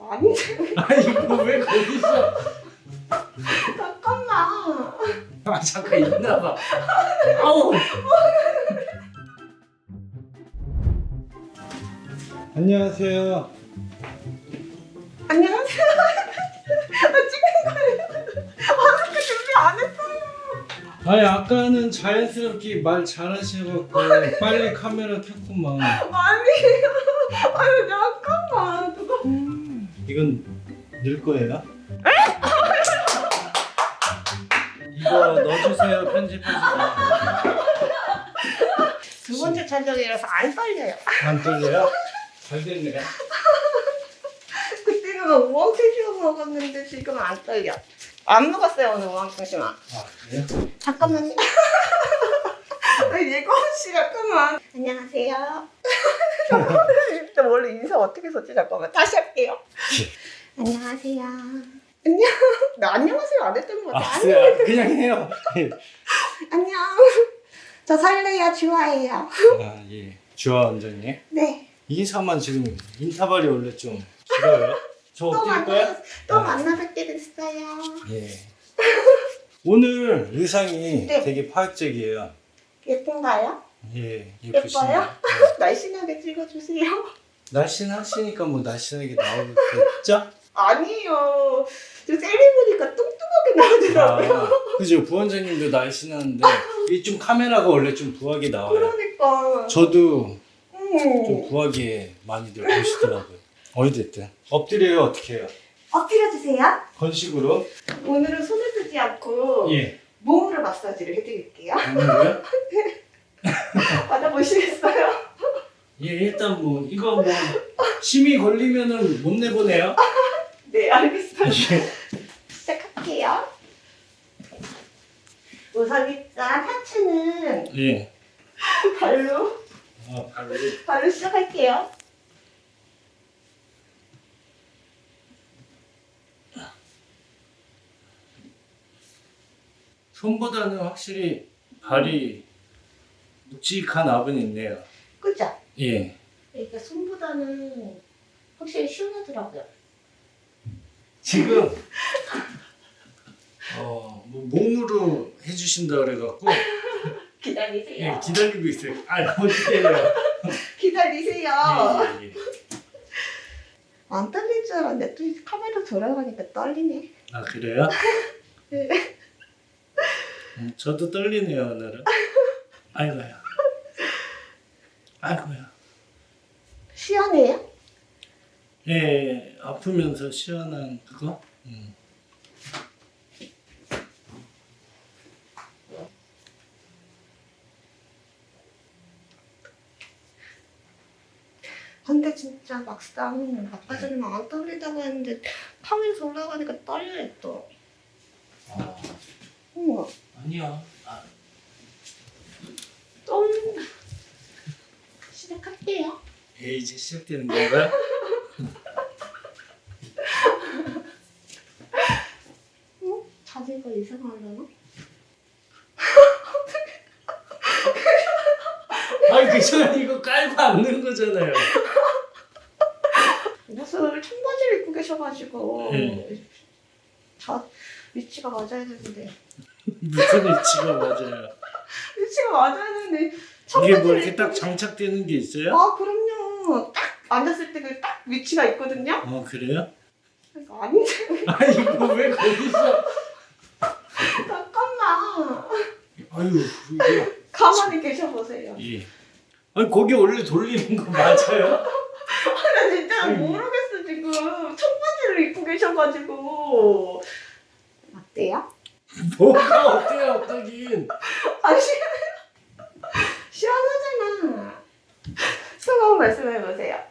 아 이거 왜 거기 있어? 잠깐만 아 잠깐 있나 봐. 아우. 안녕하세요. 안녕하세요 나 찍는 거예요 마스크 준비 안 했어요 아니 아까는 자연스럽게 말 잘하셔갖고 빨리 카메라 켰구만. 아니에요 아유 잠깐만 이건 늘 거예요? 이거 넣어주세요 편집하시고. 두 번째 촬영이라서 안 떨려요 안 떨려요? 잘 됐네요. 그때는 우엉탱시만 먹었는데 지금 안 떨려 안 먹었어요 오늘 우엉탱시만 아 그래요? 잠깐만요 예건 씨가 그만. 안녕하세요. 나 원래 인사 어떻게 썼지? 잠깐만. 다시 할게요. 안녕하세요. 안녕. 나 안녕하세요 안 했던 것 같아. 아 안녕 그냥 해요. 안녕. 저 설레요. 좋아해요. 아 예. 주아 원장님. 네. 인사만 지금 인터벌이 원래 좀 길어요. 저 또 어떨 거야? 만나 또 만나 뵙게 됐어요. 예. 오늘 의상이 네. 되게 파격적이에요. 예쁜가요? 예, 예뻐요? 예쁘시네요. 네. 날씬하게 찍어주세요 날씬하시니까 뭐 날씬하게 나오겠죠? 아니요 저 셀리 보니까 뚱뚱하게 나오더라고요 아, 그죠. 부원장님도 날씬한데 이 좀 카메라가 원래 좀 부하게 나와요. 그러니까 저도 음. 좀 부하게 많이들 보시더라고요. 어찌됐든 엎드려요 어떻게 해요? 엎드려주세요 건식으로 오늘은 손을 쓰지 않고 예. 몸으로 마사지를 해드릴게요 오늘요? 받아보시겠어요? 예 일단 뭐 이거 뭐 심이 걸리면은 못 내보내요. 네 알겠어요 예. 시작할게요 우선 일단 하체는 예. 발로 아 바로 발로 시작할게요 손보다는 확실히 발이 묵직한 압은 있네요. 그죠? 예. 그러니까 손보다는 확실히 시원하더라고요 지금 어, 뭐 몸으로 해주신다 그래갖고 기다리세요 예, 기다리고 있어요. 아, 어떻게해요? 기다리세요 예, 예, 예. 안 떨릴 줄 알았는데 또 카메라 돌아가니까 떨리네 아 그래요? 네. 음, 저도 떨리네요 오늘은. 아이고야. 아이고야. 시원해요? 예, 아프면서 시원한 그거. 음. 근데 진짜 막상 아까 전에 안 떨리다고 했는데 카메라 올라가니까 떨려요 또. 아, 어머 아니야. 아, 떨린다. 시작할게요. 예, 이제 시작되는 건가요? 응? 자세가 이상하려나? 아니 그저 이거 깔고 앉는 거잖아요. 옷을 청바지를 입고 계셔가지고 네. 자 위치가 맞아야 되는데 무슨 위치가 맞아요? 위치가 맞아야 되는데 이게 뭐 이렇게 딱 장착되는 게 있어요? 아 그럼요. 딱 앉았을 때 그 딱 위치가 있거든요. 어 그래요? 아닌데 아 이거 왜 거기 있어? 잠깐만 아유 이게 가만히 계셔보세요. 예. 아니 거기 원래 돌리는 거 맞아요? 나 진짜. 모르겠어 지금 청바지를 입고 계셔가지고 어때요? 뭐가 어때요 어떠긴? 아 시... 시원하잖아. 수고 말씀해 보세요.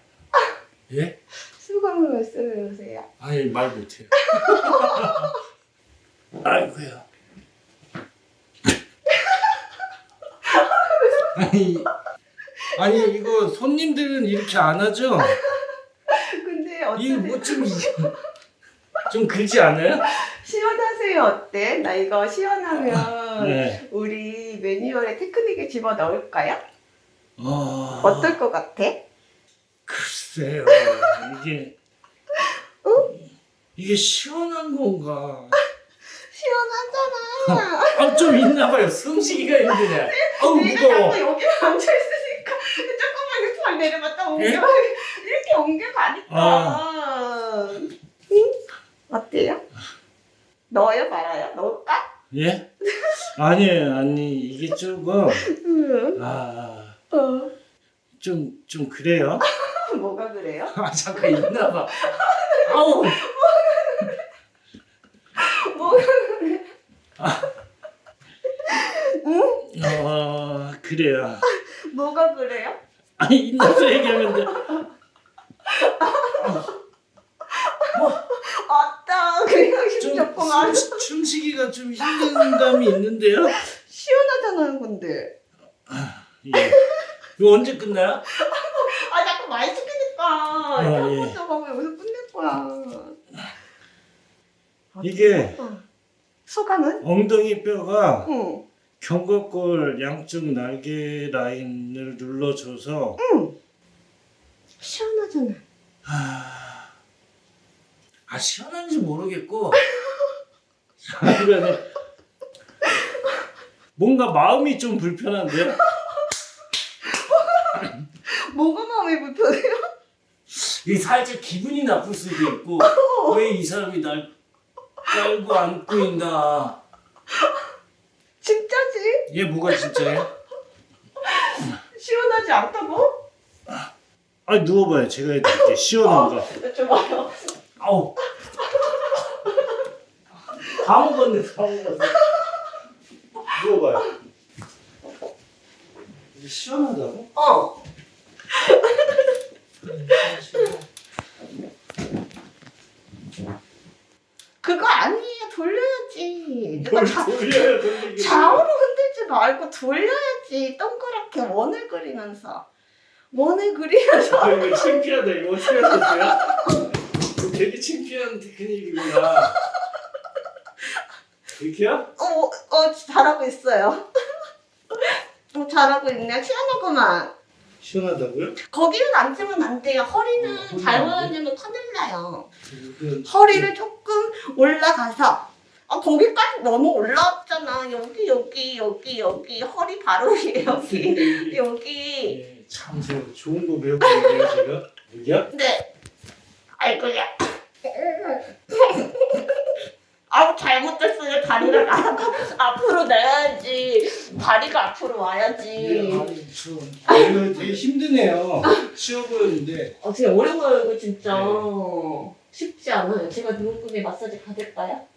예? 수고을 말씀해 보세요. 아니 말 못해요. 아이고야. 아니 아니 이거 손님들은 이렇게 안 하죠? 근데 어떠세요? 뭐좀좀 그렇지 않아요? 시원하세요 어때? 나 이거 시원하면 네. 우리 매뉴얼에 테크닉에 집어 넣을까요? 어... 어떨 것 같아? 글쎄요 이게 이게 시원한 건가? 시원하잖아. 아, 좀 있나 봐요. 숨쉬기가 힘드네. 아우, 내가 무거워. 자꾸 여기 앉아 있으니까 조금만 이렇게 발 내려봤다 옮겨. 예? 이렇게 옮겨 가니까. 아. 응? 어때요? 넣어요 말아요? 넣을까? 예? 아니에요, 아니, 이게 조금, 응. 아, 어. 좀, 좀 그래요. 뭐가 그래요? 아, 잠깐 있나 봐. 아우, 뭐가 그래? 어, 그래요. 뭐가 그래요? 아니, 있나서 얘기하면 돼. 아따 그냥 좀, 힘줬구만. 숨- 숨쉬기가 좀 힘든 감이 있는데요. 시원하잖아요 근데. 예. 이거 언제 끝나요? 아 자꾸 많이 시키니까. 아, 한 예. 번더 가면 여기서 끝낼 거야. 이게 어. 소감은? 엉덩이 뼈가 응. 견갑골 양쪽 날개 라인을 눌러줘서 응. 시원하잖아. 아, 아 시원한지 모르겠고 그러니까 뭔가 마음이 좀 불편한데 뭐가 마음이 불편해요? 이 살짝 기분이 나쁠 수도 있고 왜 이 사람이 날 깔고 안고 있나 진짜지? 얘 뭐가 진짜예요? 시원하지 않다고? 아 누워봐요 제가 해드릴게 시원한 거좀 봐요. 아우 다 먹었네 다 먹었어 누워봐요 이게 시원하다고? 어. 그거 아니에요. 돌려야지. 누가 뭘 자, 돌려요 돌리기 좌우로 흔들지 말고 돌려야지. 동그랗게 원을 그리면서. 원을 그리면서. 아 이거 창피하다 이거 어떻게 하셨어요? 이거 되게 창피한 테크닉이구나 이렇게요? 어, 어, 잘하고 있어요. 어, 잘하고 있네. 시원하구만. 시원하다고요? 거기는 앉으면 안 돼요. 허리는 어, 허리는 잘못 안 앉으면 큰일 나요. 이건 허리를 조금 올라가서 아 거기까지 너무 올라왔잖아. 여기 여기 여기 여기 허리 바로 위에 여기 여기. 예, 참 제가 좋은 거 배우고 있네요 제가 여기야? 근데 아이고야. 아우 잘못됐어요. 다리를 나- 앞으로 내야지. 다리가 앞으로 예, 와야지. 아니 저 이거 되게 힘드네요 쉬워 보였는데 어, 진짜 오래 걸려 이거 진짜 네. 쉽지 않아요. 제가 누군가에 마사지 받을까요?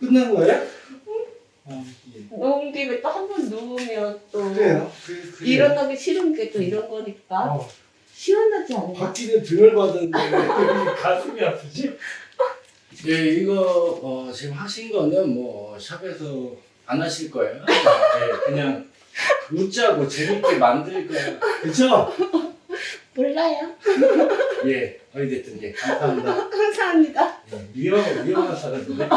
끝난 거예요? 아, 예. 누운 김에 또 한 번 누우면 또 그래요? 그래, 그래요. 일어나기 싫은 게 또 이런 거니까 어, 시원하지 않나? 받기는 등을 받았는데 왜 가슴이 아프지? 예, 이거 어, 지금 하신 거는 뭐 샵에서 안 하실 거예요. 예, 그냥 웃자고 재밌게 만들 거예요. 그쵸? 몰라요. 예, 어찌됐든 예, 감사합니다. 감사합니다. 예, 위험, 위험한 사람인데.